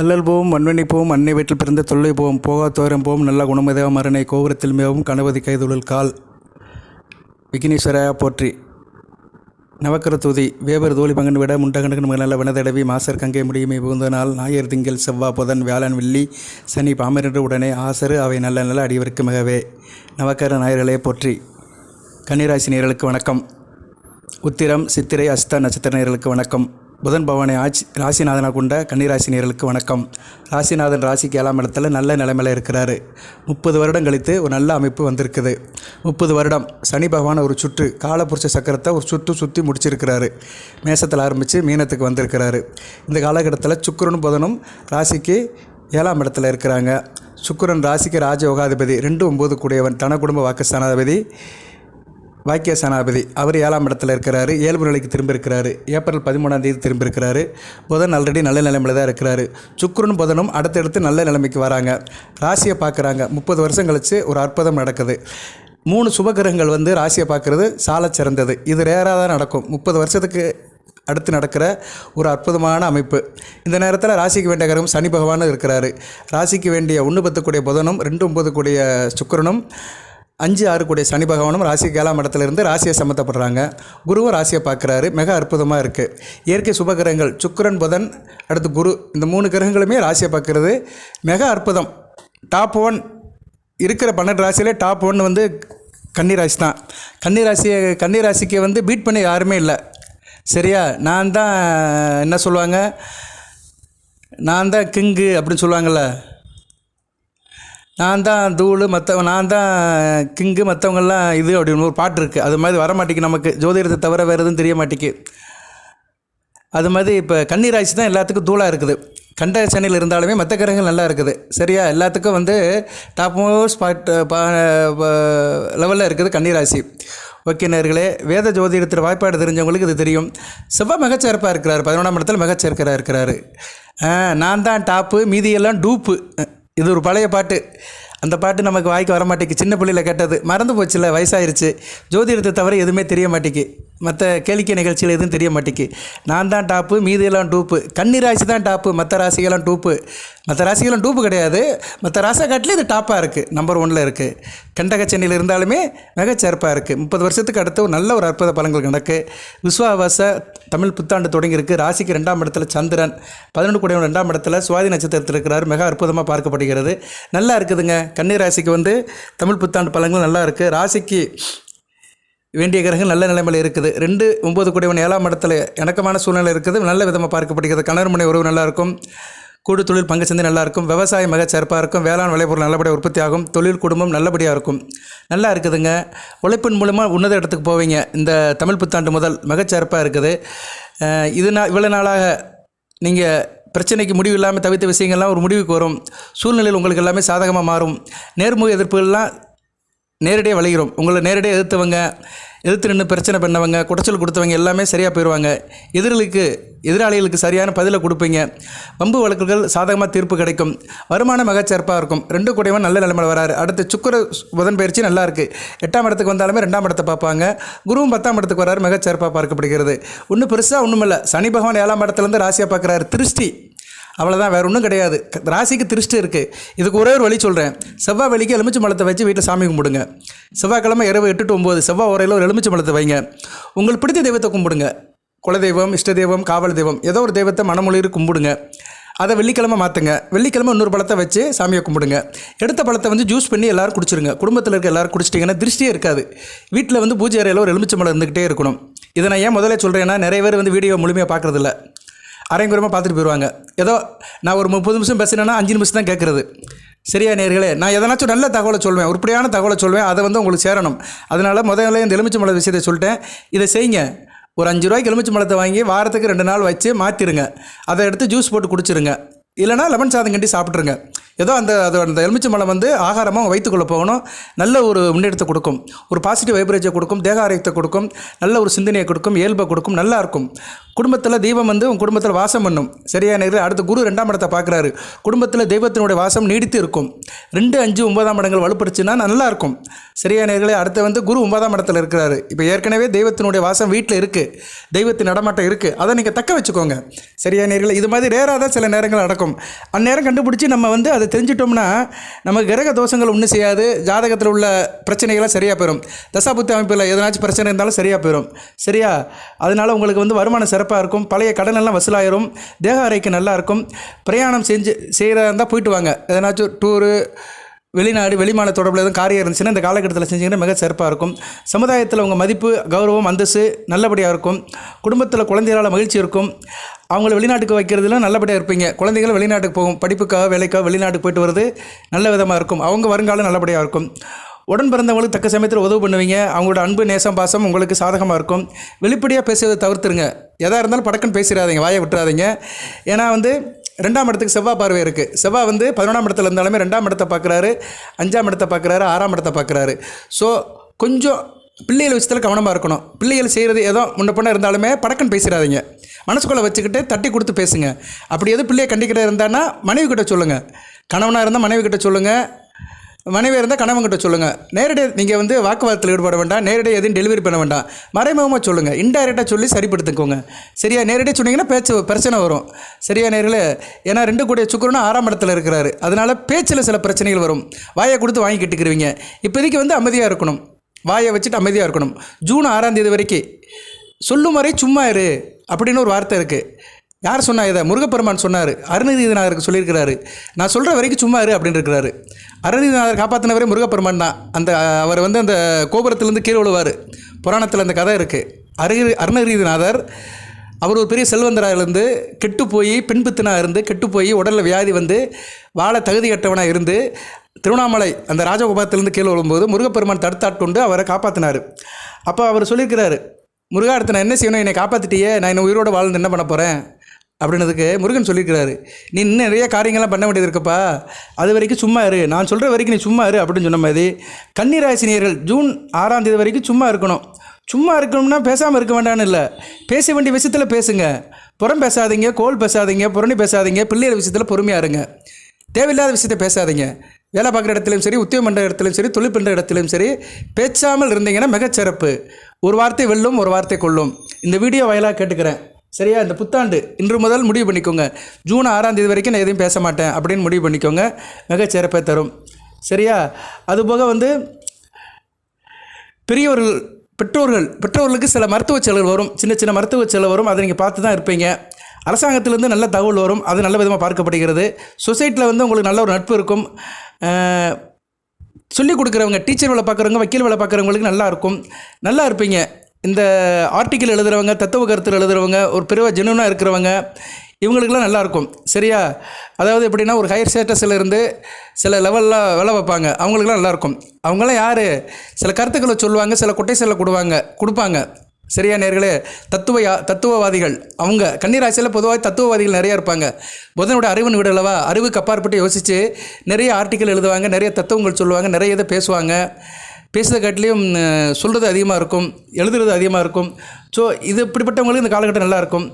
அல்லல் போவும் மண்வெண்ணி போவும் அன்னை வீட்டில் பிறந்த தொல்லை போவும் போகா தோரம் போவும் நல்ல குணமதேவ மரணை கோபுரத்தில் மேவும் கணபதி கைதுழல் கால். விக்னேஸ்வரா போற்றி. நவக்கர தூதி வேவர் தோழி பங்கன் விட முண்டகண்டகன் நல்ல வினதடவி மாசர் கங்கை முடியுமை புகுந்த நாள் ஞாயிறு திங்கள் செவ்வா புதன் வியாழன் வெள்ளி சனி பாமரென்று உடனே ஆசரு அவை நல்ல நல்ல அடிவருக்கு மிகவே. நவக்கர ஞாயிறுகளே போற்றி. கன்னிராசி நேர்களுக்கு வணக்கம். உத்திரம் சித்திரை அஸ்த நட்சத்திர நேர்களுக்கு வணக்கம். புதன் பவனை ஆட்சி ராசிநாதனை கொண்ட கன்னிராசி நேயர்களுக்கு வணக்கம். ராசிநாதன் ராசிக்கு ஏழாம் இடத்துல நல்ல நிலைமையில் இருக்கிறாரு. முப்பது வருடம் கழித்து ஒரு நல்ல அமைப்பு வந்திருக்குது. முப்பது வருடம் சனி பகவான் ஒரு சுற்று காலப்புரிச்ச சக்கரத்தை ஒரு சுற்று சுற்றி முடிச்சிருக்கிறாரு. மேசத்தில் ஆரம்பித்து மீனத்துக்கு வந்திருக்கிறாரு. இந்த காலகட்டத்தில் சுக்கரனும் புதனும் ராசிக்கு ஏழாம் இடத்துல இருக்கிறாங்க. சுக்கரன் ராசிக்கு ராஜ யோகாதிபதி ரெண்டு ஒம்பது கூடியவன் தன குடும்ப வாக்குஸ்தானாதிபதி வாக்கிய சேனாபதி அவர் ஏழாம் இடத்துல இருக்கிறாரு ஏழு நிலைக்கு திரும்ப இருக்கிறாரு ஏப்ரல் பதிமூணாம் தேதி திரும்ப இருக்கிறாரு புதன் ஆல்ரெடி நல்ல நிலைமையில் தான் இருக்கிறாரு. சுக்கிரனும் புதனும் அடுத்தடுத்து நல்ல நிலைமைக்கு வராங்க. ராசியை பார்க்குறாங்க. முப்பது வருஷம் கழித்து ஒரு அற்புதம் நடக்குது. மூணு சுபகிரகங்கள் வந்து ராசியை பார்க்குறது சாலச் சிறந்தது. இது ரேராக தான் நடக்கும். முப்பது வருஷத்துக்கு அடுத்து நடக்கிற ஒரு அற்புதமான அமைப்பு. இந்த நேரத்தில் ராசிக்கு வேண்டிய கிரகம் சனி பகவானும் இருக்கிறாரு. ராசிக்கு வேண்டிய ஒன்று பத்து கூடிய புதனும் ரெண்டு ஒம்பது கூடிய சுக்கரனும் அஞ்சு ஆறு கூடிய சனி பகவானும் ராசி ஏழாம் இடத்துல ராசியை சம்மந்தப்படுறாங்க. குருவும் ராசியை பார்க்குறாரு. மிக அற்புதமாக இருக்குது இயற்கை சுபகிரகங்கள் சுக்கரன் புதன் அடுத்து குரு இந்த மூணு கிரகங்களுமே ராசியை பார்க்குறது. மிக அற்புதம். டாப் ஒன் இருக்கிற பன்னெண்டு ராசியிலே டாப் ஒன் வந்து கன்னிராசி தான். கன்னிராசியை கன்னிராசிக்கு வந்து பீட் பண்ண யாருமே இல்லை. சரியா? நான் தான் என்ன சொல்லுவாங்க? நான் தான் கிங்கு அப்படின்னு சொல்லுவாங்கள்ல நான் தான் தூள் மற்றவன் நான் தான் கிங்கு மற்றவங்கெல்லாம் இது அப்படின்னு ஒரு பாட்டு இருக்குது அது மாதிரி வர மாட்டேங்குது நமக்கு. ஜோதிடத்தை தவிர வேறு எதுவும் தெரிய மாட்டேங்குது அது மாதிரி இப்போ கன்னிராசி தான் எல்லாத்துக்கும் தூளாக இருக்குது. கண்ட சென்னையில் இருந்தாலுமே மற்ற கிரகங்கள் நல்லா இருக்குது. சரியா? எல்லாத்துக்கும் வந்து டாப் மோஸ்ட் பாட் லெவலில் இருக்குது கன்னிராசி. ஓகே நேர்களே வேத ஜோதிடத்தில் வாய்ப்பாடு தெரிஞ்சவங்களுக்கு இது தெரியும். செவ்வாய் மிகச்சிறப்பாக இருக்கிறார். பதினொன்றாம் இடத்துல மிகச்சிறக்கிறாக இருக்கிறாரு. நான் தான் டாப்பு மீதியெல்லாம் டூப்பு இது ஒரு பழைய பாட்டு. அந்த பாட்டு நமக்கு வாய்க்கு வர மாட்டேங்குது சின்ன பிள்ளையில் கேட்டது மறந்து போச்சுல வயசாயிருச்சு. ஜோதிடத்தை தவிர எதுவுமே தெரிய மாட்டேங்கி மற்ற கேளிக்கை நிகழ்ச்சியில் எதுவும் தெரிய மாட்டேங்கு நான் தான் டாப்பு மீதியெல்லாம் டூப்பு கன்னி ராசி தான் டாப்பு மற்ற ராசிகள்லாம் டூப்பு மற்ற ராசிகள்லாம் டூப்பு கிடையாது. மற்ற ராசை காட்டிலே இது டாப்பாக இருக்குது நம்பர் ஒனில் இருக்குது கண்டக சென்னையில் இருந்தாலுமே மிகச்சிறப்பாக இருக்குது முப்பது வருஷத்துக்கு அடுத்து ஒரு நல்ல ஒரு அற்புத பலன்கள் நடக்கு விஸ்வாவாச தமிழ் புத்தாண்டு தொடங்கியிருக்கு. ராசிக்கு ரெண்டாம் இடத்துல சந்திரன் பதினொன்று கூட ரெண்டாம் இடத்துல சுவாதி நட்சத்திரத்தில் இருக்கிறார். மிக அற்புதமாக பார்க்கப்படுகிறது. நல்லா இருக்குதுங்க. கன்னி ராசிக்கு வந்து தமிழ் புத்தாண்டு பலன்கள் நல்லா இருக்குது ராசிக்கு வேண்டிய கிரகம் நல்ல நிலைமையில் இருக்குது. ரெண்டு ஒம்பது கூடியவன் ஏழாம் இடத்துல இணக்கமான சூழ்நிலை இருக்குது. நல்ல விதமாக பார்க்கப்படுகிறது. கணவர் முனை உறவு நல்லாயிருக்கும் கூடு தொழில் பங்கு சந்தை நல்லாயிருக்கும் விவசாயம் மிக சிறப்பாக இருக்கும். வேளாண் விளைபொருள் நல்லபடியாக உற்பத்தி ஆகும். தொழில் குடும்பம் நல்லபடியாக இருக்கும். நல்லா இருக்குதுங்க. உழைப்பின் மூலமாக உன்னத இடத்துக்கு போவீங்க. இந்த தமிழ் புத்தாண்டு முதல் மிகச்சிறப்பாக இருக்குது. இது நான் இவ்வளோ நாளாக நீங்கள் பிரச்சனைக்கு முடிவு இல்லாமல் தவித்த விஷயங்கள்லாம் ஒரு முடிவுக்கு வரும். சூழ்நிலையில் உங்களுக்கு எல்லாமே சாதகமாக மாறும். நேர்முக எதிர்ப்புகள்லாம் நேரடியாக விளைகிறோம் உங்களை நேரடியாக எதிர்த்தவங்க எதிர்த்து நின்று பிரச்சனை பண்ணவங்க குடைச்சல் கொடுத்தவங்க எல்லாமே சரியாக போயிடுவாங்க எதிரிகளுக்கு எதிராளிகளுக்கு சரியான பதிலை கொடுப்பீங்க. வம்பு வழக்குகள் சாதகமாக தீர்ப்பு கிடைக்கும். வருமானம் மிகச்சிறப்பாக இருக்கும். ரெண்டு கூடையவன் நல்ல நிலைமையில் வராரு. அடுத்து சுக்கர புதன் பயிற்சி நல்லா இருக்குது எட்டாம் இடத்துக்கு வந்தாலுமே ரெண்டாம் இடத்தை பார்ப்பாங்க. குருவும் பத்தாம் இடத்துக்கு வராரு. மகச்சிறப்பாக பார்க்கப்படுகிறது. ஒன்றும் பெருசாக ஒன்றும் இல்லை சனி பகவான் ஏழாம் இடத்துலேருந்து ராசியாக பார்க்குறாரு. திருஷ்டி. அவ்வளோதான் வேறு ஒன்றும் கிடையாது. ராசிக்கு திருஷ்டி இருக்குது இதுக்கு ஒரே ஒரு வழி சொல்கிறேன் செவ்வாய் வழிக்கு எலுமிச்சை மலத்தை வச்சு வீட்டில் சாமி கும்பிடுங்க. செவ்வாய்க்கிழமை இரவு எட்டு டு ஒம்பது செவ்வாய் உரையில் ஒரு எலுமிச்சை மலத்தை வைங்க. உங்களுக்கு பிடித்த தெய்வத்தை கும்பிடுங்க. குலதெய்வம் இஷ்ட தெய்வம் காவல் தெய்வம் ஏதோ ஒரு தெய்வத்தை மனமொழியில் கும்பிடுங்க. அதை வெள்ளிக்கிழமை மாற்றுங்க வெள்ளிக்கிழமை இன்னொரு பழத்தை வச்சு சாமியை கும்பிடுங்க. எடுத்த பழத்தை வந்து ஜூஸ் பண்ணி எல்லோரும் குடிச்சிருங்க. குடும்பத்தில் இருக்க எல்லாரும் குடிச்சிட்டிங்கன்னா திருஷ்டியே இருக்காது. வீட்டில் வந்து பூஜை அறையில் ஒரு எலுமிச்சை இருந்துக்கிட்டே இருக்கணும். இதை நான் ஏன் முதல்ல சொல்கிறேன்னா நிறைய பேர் வந்து வீடியோ முழுமையாக பார்க்குறதில்ல. அரைங்குறமாக பார்த்துட்டு போயிடுவாங்க ஏதோ நான் ஒரு முப்பது நிமிஷம் பேசினேன்னா அஞ்சு நிமிஷம் தான் கேட்குறது சரியா நேர்களே? நான் எதனாச்சும் நல்ல தகவலை சொல்வேன். உருப்படியான தகவலை சொல்வேன். அதை வந்து உங்களுக்கு சேரணும். அதனால் முதல்ல இந்த எலுமிச்சை மலை விஷயத்தை சொல்லிட்டேன். இதை செய்யுங்க. ஒரு அஞ்சு ரூபாய்க்கு எலுமிச்சை மலத்தை வாங்கி வாரத்துக்கு ரெண்டு நாள் வச்சு மாற்றிருங்க அதை எடுத்து ஜூஸ் போட்டு குடிச்சிருங்க. இல்லைனா லெமன் சாதம் கட்டி சாப்பிட்ருங்க ஏதோ அந்த அது அந்த எலுமிச்சை எலுமிச்சம்பழம் வந்து ஆகாரமாக வயிற்றுக்குள்ளே போகணும். நல்ல ஒரு முன்னேற்றத்தை கொடுக்கும். ஒரு பாசிட்டிவ் வைப்ரேஜை கொடுக்கும் தேக ஆரோக்கியத்தை கொடுக்கும் நல்ல ஒரு சிந்தனையை கொடுக்கும் இயல்பை கொடுக்கும் நல்லா இருக்கும். குடும்பத்தில் தெய்வம் வந்து உங்கள் குடும்பத்தில் வாசம் பண்ணும். சரியா நேரில் அடுத்த குரு ரெண்டாம் இடத்தை பார்க்குறாரு. குடும்பத்தில் தெய்வத்தினுடைய வாசம் நீடித்து இருக்கும். ரெண்டு அஞ்சு ஒன்பதாம் இடங்கள் வலுப்படுச்சுன்னா நல்லா இருக்கும். சரியா நேர்களே? அடுத்து வந்து குரு ஒன்பதாம் இடத்துல இருக்கிறாரு. இப்போ ஏற்கனவே தெய்வத்தினுடைய வாசம் வீட்டில் இருக்குது தெய்வத்தின் நடமாட்டம் இருக்குது அதை நீங்கள் தக்க வச்சுக்கோங்க. சரியா நேர்களை? இது மாதிரி ரேராக தான் சில நேரங்கள் நடக்கும். அந்நேரம் கண்டுபிடிச்சி நம்ம வந்து அதை தெரிஞ்சிட்டோம்னா நம்ம கிரக தோஷங்கள் ஒன்றும் செய்யாது. ஜாதகத்தில் உள்ள பிரச்சனைகள்லாம் சரியாக போயிடும் தசாபுத்தி அமைப்பில் எதனாச்சும் பிரச்சனை இருந்தாலும் சரியாக போயிடும் சரியா? அதனால் உங்களுக்கு வந்து வருமானம் சிறப்பாக இருக்கும். பழைய கடன் எல்லாம் வசூலாயிரும். தேக அறைக்கு நல்லாயிருக்கும் பிரயாணம் செஞ்சு செய்கிறதா இருந்தால் போயிட்டு வாங்க. எதனாச்சும் டூரு வெளிநாடு வெளிமாநில தொடர்பில் எதுவும் காரியம் இருந்துச்சுன்னா இந்த காலகட்டத்தில் செஞ்சீங்கன்னா மிக சிறப்பாக இருக்கும். சமுதாயத்தில் உங்கள் மதிப்பு கௌரவம் அந்தஸ்து நல்லபடியாக இருக்கும். குடும்பத்தில் குழந்தைகளால் மகிழ்ச்சி இருக்கும். அவங்கள வெளிநாட்டுக்கு வைக்கிறதுல நல்லபடியாக இருப்பீங்க. குழந்தைகள் வெளிநாட்டுக்கு போகும். படிப்புக்காக வேலைக்காக வெளிநாட்டுக்கு போயிட்டு வருது நல்ல விதமாக இருக்கும். அவங்க வருங்காலம் நல்லபடியாக இருக்கும். உடன் பிறந்தவங்களுக்கு தக்க சமயத்தில் உதவு பண்ணுவீங்க. அவங்களோட அன்பு நேசம் பாசம் உங்களுக்கு சாதகமாக இருக்கும். வெளிப்படையாக பேசுவதை தவிர்த்துருங்க. எதாக இருந்தாலும் படக்குன்னு பேசிடாதீங்க வாயை விட்டுறாதீங்க. ஏன்னா வந்து ரெண்டாம் இடத்துக்கு செவ்வாய் பார்வை இருக்குது செவ்வாய் வந்து பதினொன்றாம் இடத்துல இருந்தாலுமே ரெண்டாம் இடத்தை பார்க்குறாரு அஞ்சாம் இடத்தை பார்க்குறாரு ஆறாம் இடத்தை பார்க்குறாரு. ஸோ கொஞ்சம் பிள்ளைகள் விஷயத்தில் கவனமாக இருக்கணும். பிள்ளைகள் செய்கிறது ஏதோ முன்ன பொண்ணு இருந்தாலுமே படக்குன்னு பேசிடாதீங்க. மனசுக்குள்ளே வச்சுக்கிட்டு தட்டி கொடுத்து பேசுங்க. அப்படி எது பிள்ளையை கண்டிக்கிட்டே இருந்தான்னா மனைவி கிட்ட சொல்லுங்கள் கணவனாக இருந்தால் மனைவி கிட்ட சொல்லுங்கள் மனைவி இருந்தால் கணவன் கிட்ட சொல்லுங்கள் நேரடியாக நீங்கள் வந்து வாக்குவாதத்தில் ஈடுபட வேண்டாம். நேரடியாக எதையும் டெலிவரி பண்ண வேண்டாம். மறைமுகமாக சொல்லுங்கள் இன்டைரக்டாக சொல்லி சரிப்படுத்திக்கோங்க. சரியா நேரடியாக சொன்னீங்கன்னா பேச்சு பிரச்சனை வரும். சரியா நேரில் ஏன்னா ரெண்டு கூடிய சுக்கரனும் ஆறாம் இடத்துல இருக்கிறாரு. அதனால் பேச்சில் சில பிரச்சனைகள் வரும். வாயை கொடுத்து வாங்கி கட்டிக்கிருவீங்க. இப்போதைக்கு வந்து அமைதியாக இருக்கணும். வாயை வச்சுட்டு அமைதியாக இருக்கணும். ஜூன் ஆறாம் தேதி வரைக்கும் சொல்லும் வரை சும்மா இரு அப்படின்னு ஒரு வார்த்தை இருக்குது யார் சொன்னா இதை? முருகப்பெருமான் சொன்னார். அருணகிரிநாதருக்கு சொல்லியிருக்கிறாரு. நான் சொல்கிற வரைக்கும் சும்மா இரு அப்படின்னு இருக்கிறாரு. அருணகிரிநாதர் காப்பாற்றினவரே முருகப்பெருமான் தான். அந்த அவர் வந்து அந்த கோபுரத்துலேருந்து கீழே விழுவார். புராணத்தில் அந்த கதை இருக்குது அருகிரி அருணகிரிநாதர் அவர் ஒரு பெரிய செல்வந்தராக இருந்து கெட்டு போய் பின்புத்தினாக இருந்து கெட்டு போய் உடலில் வியாதி வந்து வாழ தகுதி கட்டவனாக இருந்து திருவண்ணாமலை அந்த ராஜகோபாலத்திலேருந்து கீழே விழும்போது முருகப்பெருமான் தடுத்தாட்கொண்டு அவரை காப்பாற்றினார் அப்போ அவர் சொல்லியிருக்கிறாரு முருகா அடுத்து நான் என்ன செய்யணும்? என்னை காப்பாற்றிட்டியே நான் என்னை உயிரோட வாழ்ந்து என்ன பண்ண போகிறேன் அப்படின்னதுக்கு முருகன் சொல்லியிருக்கிறாரு நீ இன்னும் நிறைய காரியங்கள்லாம் பண்ண வேண்டியது இருக்குப்பா அது வரைக்கும் சும்மா இரு நான் சொல்கிற வரைக்கும் நீ சும்மா இரு அப்படின்னு சொன்ன மாதிரி கன்னிராசினியர்கள் ஜூன் ஆறாம் தேதி வரைக்கும் சும்மா இருக்கணும். சும்மா இருக்கணும்னா பேசாமல் இருக்க வேண்டாம்னு இல்லை. பேச வேண்டிய விஷயத்தில் பேசுங்க. புறம் பேசாதீங்க கோல் பேசாதீங்க புறணி பேசாதீங்க பிள்ளைகள் விஷயத்தில் பொறுமையாக இருங்க. தேவையில்லாத விஷயத்தை பேசாதீங்க. வேலை பார்க்குற இடத்துலையும் சரி உத்தியோகம் பண்ணுற இடத்துலையும் சரி தொழில் பண்ணுற இடத்துலையும் சரி பேசாமல் இருந்தீங்கன்னா மிகச்சிறப்பு ஒரு வார்த்தை வெல்லும் ஒரு வார்த்தை கொள்ளும் இந்த வீடியோ வயலாக கேட்டுக்கிறேன். சரியா? இந்த புத்தாண்டு இன்று முதல் முடிவு பண்ணிக்கோங்க. ஜூன் ஆறாம் தேதி வரைக்கும் நான் எதையும் பேச மாட்டேன் அப்படின்னு முடிவு பண்ணிக்கோங்க. மிகச்சிறப்பை தரும். சரியா? அதுபோக வந்து பெரியவர்கள் பெற்றோர்கள் பெற்றோர்களுக்கு சில மருத்துவ செலவு வரும். சின்ன சின்ன மருத்துவ செலவு வரும். அதை நீங்கள் பார்த்து தான் இருப்பீங்க. அரசாங்கத்திலேருந்து நல்ல தகவல் வரும். அது நல்ல விதமாக பார்க்கப்படுகிறது. சொசைட்டியில் வந்து உங்களுக்கு நல்ல ஒரு நட்பு இருக்கும். சொல்லிக் கொடுக்குறவங்க டீச்சர் வேலை பார்க்குறவங்க வக்கீல் வேலை பார்க்குறவங்களுக்கு நல்லா இருக்கும். நல்லா இருப்பீங்க. இந்த ஆர்டிக்கிள் எழுதுகிறவங்க தத்துவ கருத்தில் எழுதுகிறவங்க ஒரு பெரிய ஜெனுவனாக இருக்கிறவங்க இவங்களுக்கெல்லாம் நல்லாயிருக்கும். சரியா? அதாவது எப்படின்னா ஒரு ஹையர் ஸ்டேட்டஸில் இருந்து சில லெவலில் வேலை வைப்பாங்க. அவங்களுக்குலாம் நல்லாயிருக்கும். அவங்களாம் யார்? சில கருத்துக்களை சொல்லுவாங்க சில கொட்டேஷனில் கொடுவாங்க கொடுப்பாங்க. சரியா நேர்களே? தத்துவ யா தத்துவவாதிகள். அவங்க கன்னிராசியில் பொதுவாக தத்துவவாதிகள் நிறையா இருப்பாங்க. புதனோட அறிவுன்னு விடலவா அறிவுக்கு அப்பாற்பட்டு யோசித்து நிறைய ஆர்டிக்கல் எழுதுவாங்க நிறைய தத்துவங்கள் சொல்லுவாங்க நிறைய இதை பேசுவாங்க. பேசுகிற காட்டிலையும் சொல்கிறது அதிகமாக இருக்கும் எழுதுறது அதிகமாக இருக்கும். ஸோ இது இப்படிப்பட்டவங்களுக்கு இந்த காலகட்டம் நல்லாயிருக்கும்.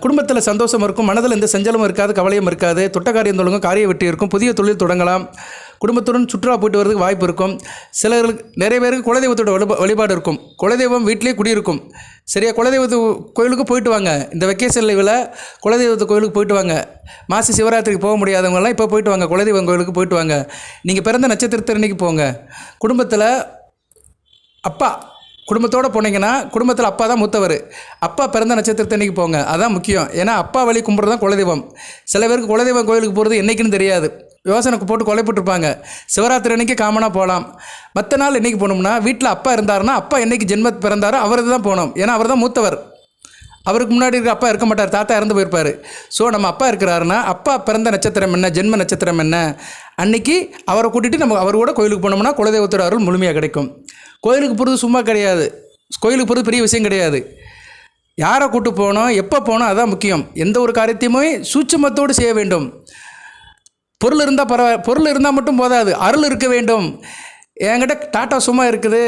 குடும்பத்தில் சந்தோஷம் இருக்கும் மனதில் எந்த செஞ்சலும் இருக்காது கவலையும் இருக்காது. தொட்ட காரியம் தொடங்கும் காரிய வெட்டி இருக்கும். புதிய தொழில் தொடங்கலாம். குடும்பத்துடன் சுற்றுலா போயிட்டு வரதுக்கு வாய்ப்பு இருக்கும். சிலருக்கு நிறைய பேருக்கு குலதெய்வத்தோட வழிபா வழிபாடு இருக்கும். குலதெய்வம் வீட்டிலே குடியிருக்கும். சரியா குலதெய்வத்து கோயிலுக்கு போயிட்டு வாங்க. இந்த வெக்கேஷன் லீவில் குலதெய்வத்து கோயிலுக்கு போயிட்டு வாங்க. மாசி சிவராத்திரிக்கு போக முடியாதவங்கலாம் இப்போ போயிட்டு வாங்க. குலதெய்வம் கோயிலுக்கு போயிட்டு வாங்க. நீங்கள் பிறந்த நட்சத்திரத்தன்னைக்கு போங்க. குடும்பத்தில் அப்பா குடும்பத்தோடு போனீங்கன்னா குடும்பத்தில் அப்பா தான் மூத்தவர். அப்பா பிறந்த நட்சத்திரத்தன்னைக்கு போங்க. அதான் முக்கியம். ஏன்னா அப்பா வழி கும்பிட்றது தான் குலதெய்வம். சில பேருக்கு குலதெய்வம் கோயிலுக்கு போகிறது என்றைக்குன்னு தெரியாது. யோசனைக்கு போட்டு கொலைப்பட்டுருப்பாங்க சிவராத்திரி அன்னைக்கு காமனாக போகலாம் மற்ற நாள் என்றைக்கு போனோம்னா வீட்டில் அப்பா இருந்தாருன்னா அப்பா என்றைக்கு ஜென்மத் பிறந்தாரோ அவரது தான் போகணும். ஏன்னா அவர் தான் மூத்தவர். அவருக்கு முன்னாடி இருக்க அப்பா இருக்க மாட்டார். தாத்தா இறந்து போயிருப்பார். ஸோ நம்ம அப்பா இருக்கிறாருன்னா அப்பா பிறந்த நட்சத்திரம் என்ன? ஜென்ம நட்சத்திரம் என்ன? அன்னைக்கு அவரை கூட்டிகிட்டு நம்ம அவர் கூட கோயிலுக்கு போனோம்னா குலதெய்வத்தோட அருள் முழுமையாக கிடைக்கும். கோயிலுக்கு போகிறது சும்மா கிடையாது. கோயிலுக்கு போகிறது பெரிய விஷயம் கிடையாது. யாரை கூட்டு போனோம் எப்போ போனோம் அதான் முக்கியம். எந்த ஒரு காரியத்தையுமே சூட்சமத்தோடு செய்ய வேண்டும். பொருள் இருந்தால் பரவ பொருள் இருந்தால் மட்டும் போதாது. அருள் இருக்க வேண்டும். என்கிட்ட டாட்டா சும்மா இருக்குது.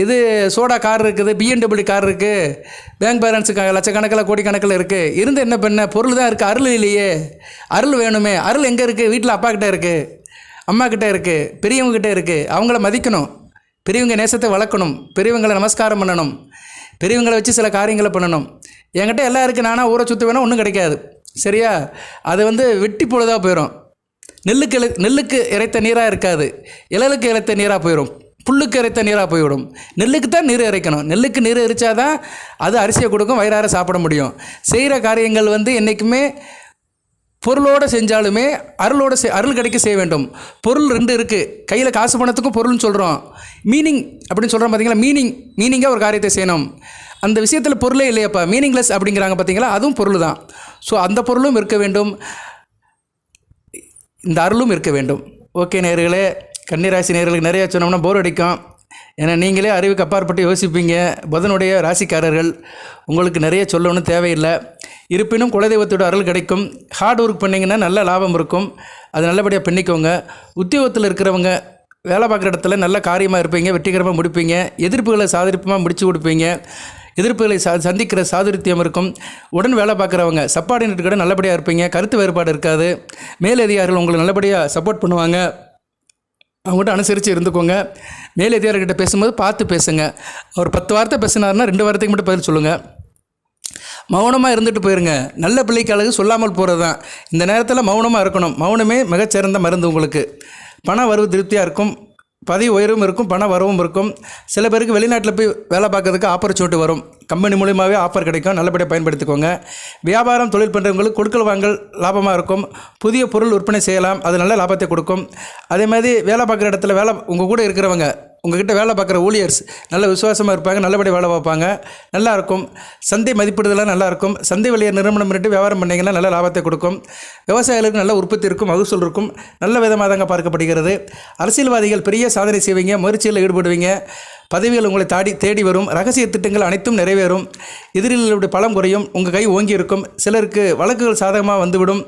இது சோடா கார் இருக்குது பிஎன்டபிள்யூ கார் இருக்குது பேங்க் பேலன்ஸுக்கு லட்சக்கணக்கில் கோடிக்கணக்கில் இருக்குது இருந்து என்ன பண்ண? பொருள் தான் இருக்குது அருள் இல்லையே. அருள் வேணுமே. அருள் எங்கே இருக்குது வீட்டில் அப்பா கிட்டே இருக்குது அம்மா கிட்டே இருக்குது பெரியவங்ககிட்ட இருக்குது அவங்கள மதிக்கணும். பெரியவங்க நேசத்தை வளர்க்கணும். பெரியவங்களை நமஸ்காரம் பண்ணணும். பெரியவங்களை வச்சு சில காரியங்களை பண்ணணும். என்கிட்ட எல்லாம் இருக்குது நானாக ஊரை சுற்ற வேணால் ஒன்றும் கிடைக்காது. சரியா? அது வந்து வெட்டி பொழுதாக போயிடும் நெல்லுக்கு இலை நெல்லுக்கு இறைத்த நீராக இருக்காது. இழலுக்கு இறைத்த நீராக போயிடும் புல்லுக்கு இறைத்த நீராக போய்விடும். நெல்லுக்கு தான் நீர் இறைக்கணும். நெல்லுக்கு நீர் இறைச்சாதான் அது அரிசியை கொடுக்கும் வயிறார சாப்பிட முடியும். செய்கிற காரியங்கள் வந்து என்றைக்குமே பொருளோடு செஞ்சாலுமே அருளோட செய் அருள் கிடைக்க செய்ய வேண்டும். பொருள் ரெண்டு இருக்குது கையில் காசு பணத்துக்கும் பொருள்னு சொல்கிறோம் மீனிங் அப்படின்னு சொல்கிறோம் பார்த்தீங்களா மீனிங் மீனிங்காக ஒரு காரியத்தை செய்யணும். அந்த விஷயத்தில் பொருளே இல்லையாப்பா. மீனிங்லெஸ் அப்படிங்கிறாங்க பார்த்தீங்களா அதுவும் பொருள் தான் ஸோ அந்த பொருளும் இருக்க வேண்டும். இந்த அருளும் இருக்க வேண்டும். ஓகே நேர்களே. கன்னிராசி நேர்களுக்கு நிறைய சொன்னோம்னா போர் அடிக்கும். ஏன்னா நீங்களே அறிவுக்கு அப்பாற்பட்டு யோசிப்பீங்க. புதனுடைய ராசிக்காரர்கள். உங்களுக்கு நிறைய சொல்லணும்னு தேவையில்லை. இருப்பினும் குலதெய்வத்தோட அருள் கிடைக்கும். ஹார்ட் ஒர்க் பண்ணிங்கன்னா நல்ல லாபம் இருக்கும். அது நல்லபடியாக பண்ணிக்கோங்க. உத்தியோகத்தில் இருக்கிறவங்க வேலை பார்க்குற இடத்துல நல்ல காரியமாக இருப்பீங்க வெற்றிகரமாக முடிப்பீங்க. எதிர்ப்புகளை சாதிப்பமாக முடிச்சு கொடுப்பீங்க. எதிர்ப்புகளை சா சந்திக்கிற சாதுரித்தியம் இருக்கும். உடன் வேலை பார்க்குறவங்க சப்பார்டினேட் கூட நல்லபடியாக இருப்பீங்க. கருத்து வேறுபாடு இருக்காது. மேலதிகாரிகள் உங்களை நல்லபடியாக சப்போர்ட் பண்ணுவாங்க. அவங்ககிட்ட அனுசரித்து இருந்துக்கோங்க. மேலதிகாரிகிட்ட பேசும்போது பார்த்து பேசுங்க. அவர் பத்து வார்த்தை பேசினார்னா ரெண்டு வாரத்துக்கு மட்டும் பதில் சொல்லுங்கள் மௌனமாக இருந்துட்டு போயிருங்க. நல்ல பிள்ளைக்கு அழகு சொல்லாமல் போகிறது தான் இந்த நேரத்தில் மௌனமாக இருக்கணும். மௌனமே மிகச்சிறந்த மருந்து உங்களுக்கு. பண வரவு திருப்தியாக இருக்கும். பதவி உயர்வும் இருக்கும். பண வரவும் இருக்கும். சில பேருக்கு வெளிநாட்டில் போய் வேலை பார்க்கறதுக்கு ஆப்பர்ச்சுனிட்டி வரும். கம்பெனி மூலியமாகவே ஆஃபர் கிடைக்கும். நல்லபடியாக பயன்படுத்திக்கோங்க. வியாபாரம் தொழில் பண்ணுறவங்களுக்கு கொடுக்கல் வாங்கல் லாபமாக இருக்கும். புதிய பொருள் விற்பனை செய்யலாம். அது நல்ல லாபத்தை கொடுக்கும். அதே மாதிரி வேலை பார்க்குற இடத்துல வேலை உங்கள் கூட இருக்கிறவங்க உங்ககிட்ட வேலை பார்க்குற ஊழியர்ஸ் நல்ல விசுவாசமாக இருப்பாங்க நல்லபடியாக வேலை பார்ப்பாங்க நல்லாயிருக்கும் சந்தை மதிப்பிடுதலாம் நல்லா இருக்கும். சந்தை விலையை நிறுவனம் பண்ணிட்டு வியாபாரம் பண்ணிங்கன்னா நல்ல லாபத்தை கொடுக்கும். விவசாயிகளுக்கு நல்ல உற்பத்தி இருக்கும் மகசூல் இருக்கும். நல்ல விதமாக தாங்க பார்க்கப்படுகிறது. அரசியல்வாதிகள் பெரிய சாதனை செய்வீங்க முயற்சியில் ஈடுபடுவீங்க. பதவிகள் உங்களை தாடி தேடி வரும். ரகசிய திட்டங்கள் அனைத்தும் நிறைவேறும். எதிரிகளுடைய பலம் குறையும். உங்கள் கை ஓங்கி இருக்கும். சிலருக்கு வழக்குகள் சாதகமாக வந்துவிடும்.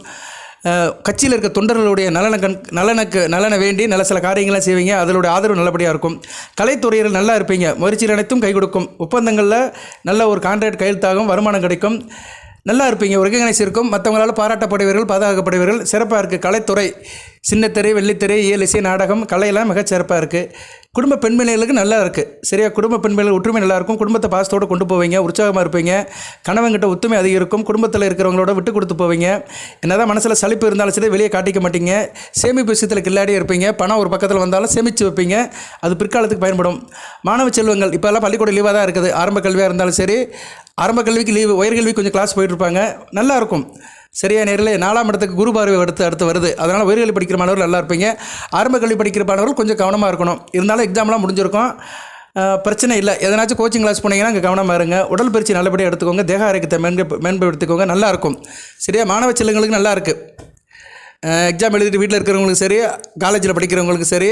கட்சியில் இருக்க தொண்டர்களுடைய நலன கண் நலனுக்கு நலனை வேண்டி நல்ல சில காரியங்கள்லாம் செய்வீங்க. அதனுடைய ஆதரவு நல்லபடியாக இருக்கும். கலைத்துறையில் நல்லா இருப்பீங்க. முயற்சியில் அனைத்தும் கை கொடுக்கும். ஒப்பந்தங்களில் நல்ல ஒரு கான்ட்ராக்ட் கையெழுத்தாகும் வருமானம் கிடைக்கும். நல்லா இருப்பீங்க. ஒருங்கிணைச்சு இருக்கும் மற்றவங்களால் பாராட்டப்படுவீர்கள் பாதுகாக்கப்படுவீர்கள். சிறப்பாக இருக்குது கலைத்துறை சின்னத்திரை வெள்ளித்திரை இயல் இசை நாடகம் கலையெல்லாம் மிகச் சிறப்பாக இருக்குது குடும்ப பெண்மணிகளுக்கு நல்லா இருக்குது சரியா? குடும்ப பெண்மணிகள் ஒற்றுமை நல்லா இருக்கும். குடும்பத்தை பாசத்தோடு கொண்டு போவீங்க. உற்சாகமாக இருப்பீங்க. கணவன்கிட்ட ஒத்துமை அதிகம் இருக்கும் குடும்பத்தில் இருக்கிறவங்களோட விட்டு கொடுத்து போவீங்க. என்னதான் மனசில் சலிப்பு இருந்தாலும் சரி வெளியே காட்டிக்க மாட்டீங்க. சேமிப்பு விஷயத்தில் கில்லாடியே இருப்பீங்க. பணம் ஒரு பக்கத்தில் வந்தாலும் சேமித்து வைப்பீங்க. அது பிற்காலத்துக்கு பயன்படும். மாணவ செல்வங்கள் இப்போல்லாம் பள்ளிக்கூடம் லீவாக தான் இருக்குது. ஆரம்ப கல்வியாக இருந்தாலும் சரி ஆரம்ப கல்விக்கு லீவு உயர்கல்வி கொஞ்சம் கிளாஸ் போயிட்டுருப்பாங்க நல்லாயிருக்கும் சரியா நேரில் நாலாம் இடத்துக்கு குரு பார்வை அடுத்து அடுத்து வருது. அதனால் உயர்கல்வி படிக்கிற மாணவர்கள் நல்லா இருப்பீங்க. ஆரம்ப கல்வி படிக்கிற மாணவர்கள் கொஞ்சம் கவனமாக இருக்கணும். இருந்தாலும் எக்ஸாம்லாம் முடிஞ்சிருக்கும். பிரச்சனை இல்லை. எதனாச்சும் கோச்சிங் கிளாஸ் போனீங்கன்னா அங்கே கவனமாக இருங்க. உடல் பயிற்சி நல்லபடியாக எடுத்துக்கோங்க. தேக ஆரோக்கியத்தை மேன்ப மேம்படுத்திக்கோங்க. நல்லாயிருக்கும் சரியா? மாணவ செல்வங்களுக்கு நல்லா இருக்குது எக்ஸாம் எழுதிட்டு வீட்டில் இருக்கிறவங்களுக்கு சரி காலேஜில் படிக்கிறவங்களுக்கு சரி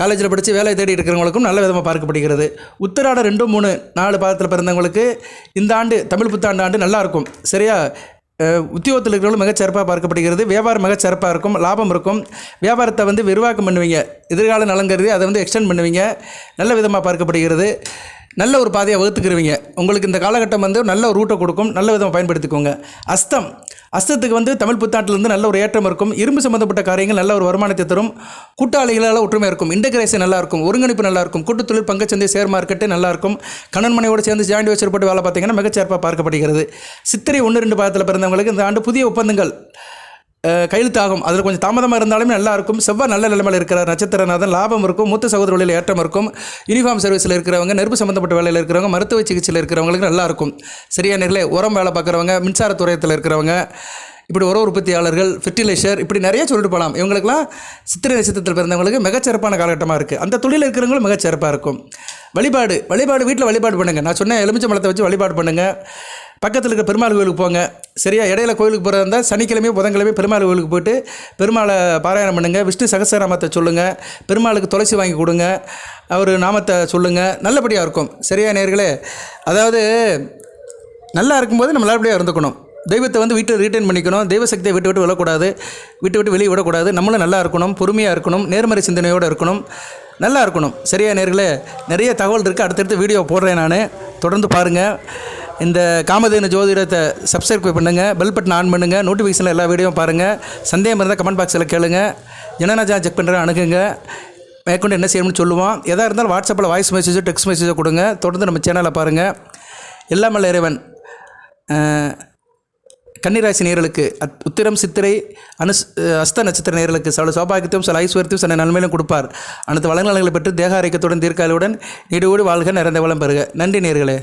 காலேஜில் படித்து வேலை தேடி இருக்கிறவங்களுக்கும் நல்ல விதமாக பார்க்கப்படுகிறது உத்திராடம் ரெண்டு மூணு நாலு பாதத்தில் பிறந்தவங்களுக்கு இந்த ஆண்டு தமிழ் புத்தாண்டு ஆண்டு நல்லாயிருக்கும் சரியா? உத்தியோகத்தில் இருக்கிறவங்களும் மிகச்சிறப்பாக பார்க்கப்படுகிறது. வியாபாரம் மிகச்சிறப்பாக இருக்கும். லாபம் இருக்கும். வியாபாரத்தை வந்து விரிவாக்கம் பண்ணுவீங்க. எதிர்கால நலங்கிறது அதை வந்து எக்ஸ்டெண்ட் பண்ணுவீங்க. நல்ல விதமாக பார்க்கப்படுகிறது. நல்ல ஒரு பாதையை வகுத்துக்கிருவீங்க உங்களுக்கு இந்த காலகட்டம் வந்து நல்ல ஒரு ரூட்டை கொடுக்கும் நல்ல விதமாக பயன்படுத்திக்கோங்க. அஸ்தம். அஸ்தத்துக்கு வந்து தமிழ் புத்தாட்டிலிருந்து நல்ல ஒரு ஏற்றம் இருக்கும். இரும்பு சம்பந்தப்பட்ட காரியங்கள் நல்ல ஒரு வருமானத்தை தரும். கூட்டாளிகளால் ஒற்றுமை இருக்கும். இன்டகிரேஷன் நல்லா இருக்கும். ஒருங்கிணைப்பு நல்லா இருக்கும். கூட்டுத்தொழில் பங்குச்சந்தை ஷேர் மார்க்கெட்டு நல்லா இருக்கும். கணவன் மனையோடு சேர்ந்து ஜாயிண்ட் வச்சு போட்டு வேலை பார்த்தீங்கன்னா மிகச்சிறப்பாக பார்க்கப்படுகிறது. சித்திரை ஒன்று ரெண்டு பாதத்தில் பிறந்தவங்களுக்கு இந்த ஆண்டு புதிய ஒப்பந்தங்கள். கையெழுத்தாகும். அதில் கொஞ்சம் தாமதமாக இருந்தாலுமே நல்லா இருக்கும் செவ்வாய் நல்ல நிலைமையில் இருக்கிற நட்சத்திரநாதன் லாபம் இருக்கும். மூத்த சகோதர ஏற்றம் இருக்கும். யூனிஃபார்ம் சர்வீஸில் இருக்கிறவங்க நெருப்பு சம்மந்தப்பட்ட வேலையில் இருக்கிறவங்க மருத்துவ சிகிச்சையில் இருக்கிறவங்களுக்கு நல்லா இருக்கும் சரியா நேரில் உரம் வேலை பார்க்குறவங்க மின்சார துறையத்தில் இருக்கிறவங்க இப்படி உர உற்பத்தியாளர்கள் ஃபெர்டிலைசர் இப்படி நிறைய சொல்லிட்டு போகலாம். இவங்களுக்குலாம் சித்திரை நட்சத்திரத்தில் பிறந்தவங்களுக்கு மிகச்சிறப்பான காலகட்டமாக இருக்குது அந்த தொழில் இருக்கிறவங்களும் மிகச்சிறப்பாக இருக்கும். வழிபாடு வழிபாடு வீட்டில் வழிபாடு பண்ணுங்கள் நான் சொன்ன எலுமிச்சை வச்சு வழிபாடு பண்ணுங்கள் பக்கத்தில் இருக்கிற பெருமாள் கோயிலுக்கு போங்க. சரியா? இடையில கோயிலுக்கு போகிறதா இருந்தால் சனிக்கிழமையும் புதன்கிழமையும் பெருமாள் கோயிலுக்கு போயிட்டு பெருமாளை பாராயணம் பண்ணுங்கள் விஷ்ணு சகசரநாமத்தை சொல்லுங்கள் பெருமாளுக்கு துளசி வாங்கி கொடுங்க. அவர் நாமத்தை சொல்லுங்கள் நல்லபடியாக இருக்கும். சரியா நேர்களே? அதாவது நல்லா இருக்கும்போது நம்ம நல்லபடியாக இருந்துக்கணும். தெய்வத்தை வந்து வீட்டில் ரீட்டைன் பண்ணிக்கணும். தெய்வ சக்தியை விட்டு விட்டு விடக்கூடாது விட்டு விட்டு வெளியே விடக்கூடாது. நம்மளும் நல்லா இருக்கணும். பொறுமையாக இருக்கணும். நேர்மறை சிந்தனையோடு இருக்கணும். நல்லா இருக்கணும். சரியா நேர்களே? நிறைய தகவல் இருக்குது அடுத்தடுத்து வீடியோ போடுறேன் நான். தொடர்ந்து பாருங்கள் இந்த காமதேனு ஜோதிடத்தை சப்ஸ்கிரைப் பண்ணுங்கள் பெல் பட்டன் ஆன் பண்ணுங்கள் நோட்டிஃபிகேஷனில் எல்லா வீடியோவும் பாருங்கள் சந்தேகம் இருந்தால் கமெண்ட் பாக்ஸில் கேளுங்க. ஜனநாஜா செக் பண்ணுறேன் அணுகுங்க. மேற்கொண்டு என்ன செய்யணும்னு சொல்லுவோம். எதாக இருந்தாலும் வாட்ஸ்அப்பில் வாய்ஸ் மெசேஜோ டெக்ஸ்ட் மெசேஜோ கொடுங்க. தொடர்ந்து நம்ம சேனலை பாருங்கள் எல்லாமல்ல இறைவன். கன்னிராசி நேர்களுக்கு அத் உத்திரம் சித்திரை அனுஸ் அஸ்த நட்சத்திர நேர்களுக்கு சில சௌபாகியத்தையும் சில ஐஸ்வர்யத்தையும் சில நன்மையிலும் கொடுப்பார். அனைத்து வளநலங்களை பெற்று தேக ஆரோக்கியத்துடன் தீர்க்காலுடன் நீடோடு வாழ்க நிறைந்த வளம் பெறுக. நன்றி நேர்களே.